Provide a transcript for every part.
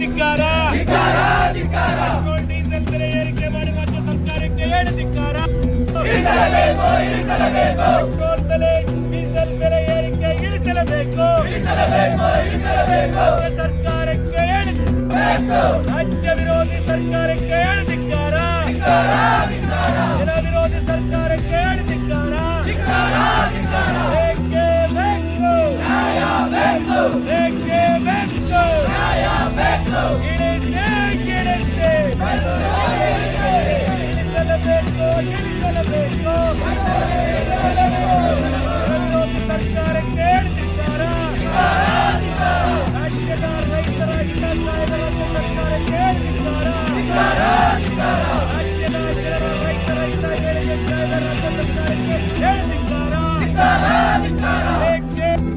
ಧಿಕ್ಕಾರ. ಡೀಸೆಲ್ ಬೆಲೆ ಏರಿಕೆ ಮಾಡಿ ರಾಜ್ಯ ಸರ್ಕಾರಕ್ಕೆ ಹೇಳಿ ಧಿಕ್ಕಾರ. ಪೆಟ್ರೋಲ್ ಬೆಲೆ ಡೀಸೆಲ್ ಬೆಲೆ ಏರಿಕೆ ಇಳಿಸಲೇಬೇಕು ಸರ್ಕಾರಕ್ಕೆ ಹೇಳಿ ರಾಜ್ಯ ವಿರೋಧಿ ಸರ್ಕಾರಕ್ಕೆ ಹೇಳಿ ಧಿಕ್ಕಾರ.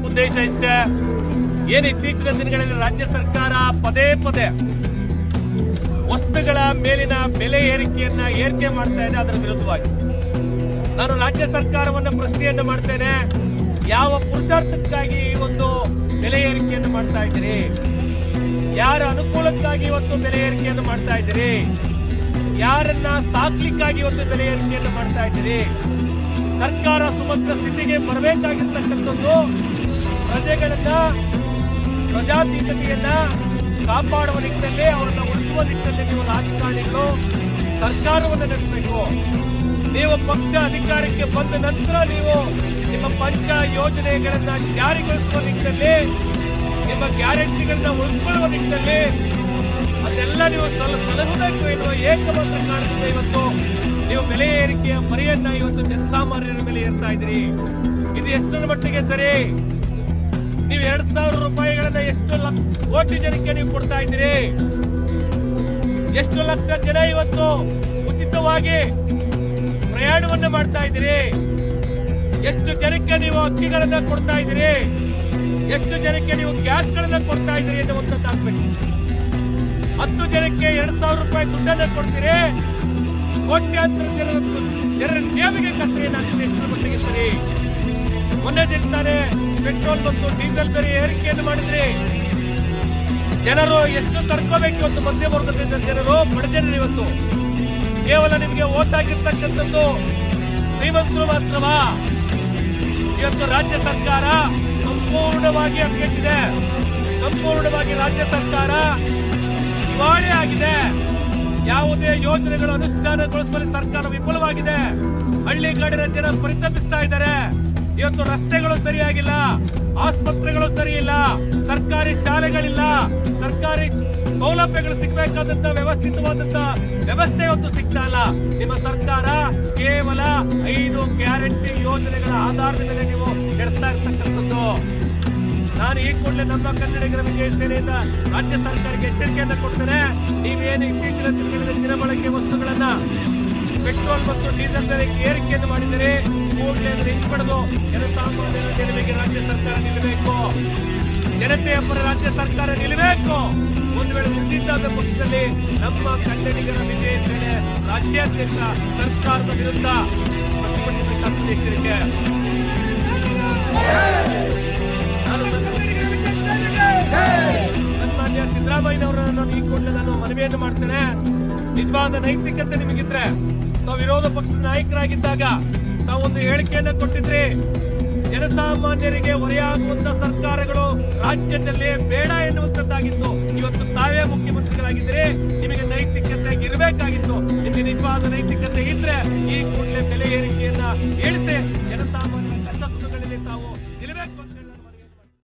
ಉದ್ದೇಶ ಇಷ್ಟೇ ಏನು ಇತ್ತೀಚಿನ ದಿನಗಳಲ್ಲಿ ರಾಜ್ಯ ಸರ್ಕಾರ ಪದೇ ಪದೇ ವಸ್ತುಗಳ ಮೇಲಿನ ಬೆಲೆ ಏರಿಕೆಯನ್ನ ಏರಿಕೆ ಮಾಡ್ತಾ ಇದೆ ಅದರ ವಿರುದ್ಧವಾಗಿ. ನಾನು ರಾಜ್ಯ ಸರ್ಕಾರವನ್ನ ಪ್ರಶ್ನೆಯನ್ನು ಮಾಡ್ತೇನೆ. ಯಾವ ಪುರುಷಾರ್ಥಕ್ಕಾಗಿ ಈ ಒಂದು ಬೆಲೆ ಏರಿಕೆಯನ್ನು ಮಾಡ್ತಾ ಇದ್ದೀರಿ? ಯಾರ ಅನುಕೂಲಕ್ಕಾಗಿ ಇವತ್ತು ಬೆಲೆ ಏರಿಕೆಯನ್ನು ಮಾಡ್ತಾ ಇದ್ದೀರಿ? ಯಾರನ್ನ ಸಾಕ್ಲಿಕ್ಕಾಗಿ ಇವತ್ತು ಬೆಲೆ ಏರಿಕೆಯನ್ನು ಮಾಡ್ತಾ ಇದ್ದೀರಿ? ಸರ್ಕಾರ ಸುಭದ್ರ ಸ್ಥಿತಿಗೆ ಬರಬೇಕಾಗಿರ್ತಕ್ಕಂಥದ್ದು ಪ್ರಜೆಗಳನ್ನ, ಪ್ರಜಾತೀತತೆಯನ್ನ ಕಾಪಾಡುವ ನಿಟ್ಟಿನಲ್ಲಿ, ಅವರನ್ನ ಉಳಿಸುವ ನಿಟ್ಟಿನಲ್ಲಿ ನೀವು ರಾಜಕಾರಣಿಗಳು ಸರ್ಕಾರವನ್ನು ನಡೆಸಬೇಕು ನೀವು ಪಕ್ಷ ಅಧಿಕಾರಕ್ಕೆ ಬಂದ ನಂತರ ನೀವು ನಿಮ್ಮ ಪಂಚ ಯೋಜನೆಗಳನ್ನ ಜಾರಿಗೊಳಿಸುವ ನಿಟ್ಟಿನಲ್ಲಿ, ನಿಮ್ಮ ಗ್ಯಾರಂಟಿಗಳನ್ನ ಉಳಿಸಿಕೊಳ್ಳುವ ನಿಟ್ಟಿನಲ್ಲಿ ಅದೆಲ್ಲ ನೀವು ಸಲ, ಸಲಹಬೇಕು ಎನ್ನುವ ಏಕಮಂತ್ರ ಕಾರಣದಿಂದ ಇವತ್ತು ನೀವು ಬೆಲೆ ಏರಿಕೆಯ ಮರೆಯನ್ನ ಇವತ್ತು ಜನಸಾಮಾನ್ಯರ ಮೇಲೆ ಏರ್ತಾ ಇದ್ದೀರಿ. ಇದು ಎಷ್ಟರ ಮಟ್ಟಿಗೆ ಸರಿ? ನೀವು ಎರಡ್ ಸಾವಿರ ರೂಪಾಯಿಗಳನ್ನ ಎಷ್ಟು ಲಕ್ಷ ಕೋಟಿ ಜನಕ್ಕೆ ನೀವು ಕೊಡ್ತಾ ಇದ್ದೀರಿ? ಎಷ್ಟು ಲಕ್ಷ ಜನ ಇವತ್ತು ಉಚಿತವಾಗಿ ಪ್ರಯಾಣವನ್ನು ಮಾಡ್ತಾ ಇದ್ದೀರಿ? ಎಷ್ಟು ಜನಕ್ಕೆ ನೀವು ಅಕ್ಕಿಗಳನ್ನ ಕೊಡ್ತಾ ಇದ್ದೀರಿ? ಎಷ್ಟು ಜನಕ್ಕೆ ನೀವು ಗ್ಯಾಸ್ಗಳನ್ನ ಕೊಡ್ತಾ ಇದ್ದೀರಿ ಎನ್ನುವಂಥದ್ದು ಆಗ್ಬೇಕು ಹತ್ತು ಜನಕ್ಕೆ ಎರಡು ಸಾವಿರ ರೂಪಾಯಿ ದುಡ್ಡನ್ನು ಕೊಡ್ತೀರಿ? ಕೋಟ್ಯಾಂತರ ಜನರ ಜನರ ಜೇಬಿಗೆ ನಾನು ಎಷ್ಟು ಮಟ್ಟಿಗೆ ಸರಿ ಮೊನ್ನೆ ದಿನ ಪೆಟ್ರೋಲ್ ಮತ್ತು ಡೀಸೆಲ್ ಬೆಲೆ ಏರಿಕೆಯನ್ನು ಮಾಡಿದ್ರಿ ಜನರು ಎಷ್ಟು ತಡ್ಕೋಬೇಕು ಇವತ್ತು ಮಧ್ಯ ವರ್ಗದಿಂದ ಜನರು ಬಡಜನರು ಇವತ್ತು? ಕೇವಲ ನಿಮಗೆ ಓಟ್ ಆಗಿರ್ತಕ್ಕಂಥದ್ದು ಶ್ರೀಮಂತರು ಮಾತ್ರವಾ? ಇವತ್ತು ರಾಜ್ಯ ಸರ್ಕಾರ ಸಂಪೂರ್ಣವಾಗಿ ಅಗ್ಗೆಟ್ಟಿದೆ ಸಂಪೂರ್ಣವಾಗಿ ರಾಜ್ಯ ಸರ್ಕಾರ ದಿವಾಳಿ ಆಗಿದೆ. ಯಾವುದೇ ಯೋಜನೆಗಳು, ಅನುಷ್ಠಾನಗೊಳಿಸುವಲ್ಲಿ ಸರ್ಕಾರ ವಿಫಲವಾಗಿದೆ. ಹಳ್ಳಿಗಾಡಿನ ಜನ ಪರಿತಪಿಸ್ತಾ ಇದ್ದಾರೆ. ಇವತ್ತು ರಸ್ತೆಗಳು ಸರಿಯಾಗಿಲ್ಲ, ಆಸ್ಪತ್ರೆಗಳು ಸರಿಯಿಲ್ಲ, ಸರ್ಕಾರಿ ಶಾಲೆಗಳಿಲ್ಲ, ಸರ್ಕಾರಿ ಸೌಲಭ್ಯಗಳು ಸಿಗಬೇಕಾದಂತ ವ್ಯವಸ್ಥಿತವಾದಂತ ವ್ಯವಸ್ಥೆ ಒಂದು ಸಿಗ್ತಾ ಇಲ್ಲ. ನಿಮ್ಮ ಸರ್ಕಾರ ಕೇವಲ ಐದು ಗ್ಯಾರಂಟಿ ಯೋಜನೆಗಳ ಆಧಾರದ ಮೇಲೆ ನೀವು ನಡೆಸ್ತಾ ಇರ್ತಕ್ಕಂಥದ್ದು. ನಾನು ಈ ಕೂಡಲೇ ನಮ್ಮ ಕನ್ನಡಿಗರ ವಿಜಯ ಸೇನೆಯಿಂದ ರಾಜ್ಯ ಸರ್ಕಾರಕ್ಕೆ ಎಚ್ಚರಿಕೆಯನ್ನು ಕೊಡ್ತೇನೆ. ನೀವೇನು ಇತ್ತೀಚಿನ ದಿನಗಳಲ್ಲಿ ದಿನಬಳಕೆ ವಸ್ತುಗಳನ್ನ ಪೆಟ್ರೋಲ್ ಮತ್ತು ಡೀಸೆಲ್ ಬೆಲೆ ಏರಿಕೆಯನ್ನು ಮಾಡಿದರೆ ಅದನ್ನು ಹಿಂಪಡೆದು ಜನಸಾಮಾನ್ಯರ ರಾಜ್ಯ ಸರ್ಕಾರ ನಿಲ್ಲಬೇಕು. ಜನತೆಯ ಪರ ರಾಜ್ಯ ಸರ್ಕಾರ ನಿಲ್ಲಬೇಕು. ಒಂದು ವೇಳೆ ನಿಂತಿದ್ದಾದ ಪಕ್ಷದಲ್ಲಿ ನಮ್ಮ ಕನ್ನಡಿಗರ ವಿಜಯ ಸೇನೆ ರಾಜ್ಯಾದ್ಯಂತ ಸರ್ಕಾರದ ವಿರುದ್ಧ ಪ್ರತಿಭಟನೆ ಎಚ್ಚರಿಕೆ. ಸಿದ್ದರಾಮಯ್ಯನವರನ್ನು ನಾನು ಈ ಕೂಡಲೇ ನಾನು ಮನವಿಯನ್ನು ಮಾಡ್ತೇನೆ. ನಿಜವಾದ ನೈತಿಕತೆ ನಿಮಗಿದ್ರೆ ನಾವು ವಿರೋಧ ಪಕ್ಷದ ನಾಯಕರಾಗಿದ್ದಾಗ ನಾವೊಂದು ಹೇಳಿಕೆಯನ್ನು ಕೊಟ್ಟಿದ್ರೆ ಜನಸಾಮಾನ್ಯರಿಗೆ ಹೊರೆಯಾಗುವಂತ ಸರ್ಕಾರಗಳು ರಾಜ್ಯದಲ್ಲಿ ಬೇಡ ಎನ್ನುವಂತದ್ದಾಗಿತ್ತು ಇವತ್ತು ತಾವೇ ಮುಖ್ಯಮಂತ್ರಿಗಳಾಗಿದ್ದರೆ ನಿಮಗೆ ನೈತಿಕತೆ ಇರಬೇಕಾಗಿತ್ತು. ನಿಮಗೆ ನಿಜವಾದ ನೈತಿಕತೆ ಇದ್ರೆ ಈ ಕೂಡಲೇ ಬೆಲೆ ಏರಿಕೆಯನ್ನ ಇಳಿಸಿ ಜನಸಾಮಾನ್ಯರ ಕಷ್ಟ ತಾವು ಇರಬೇಕು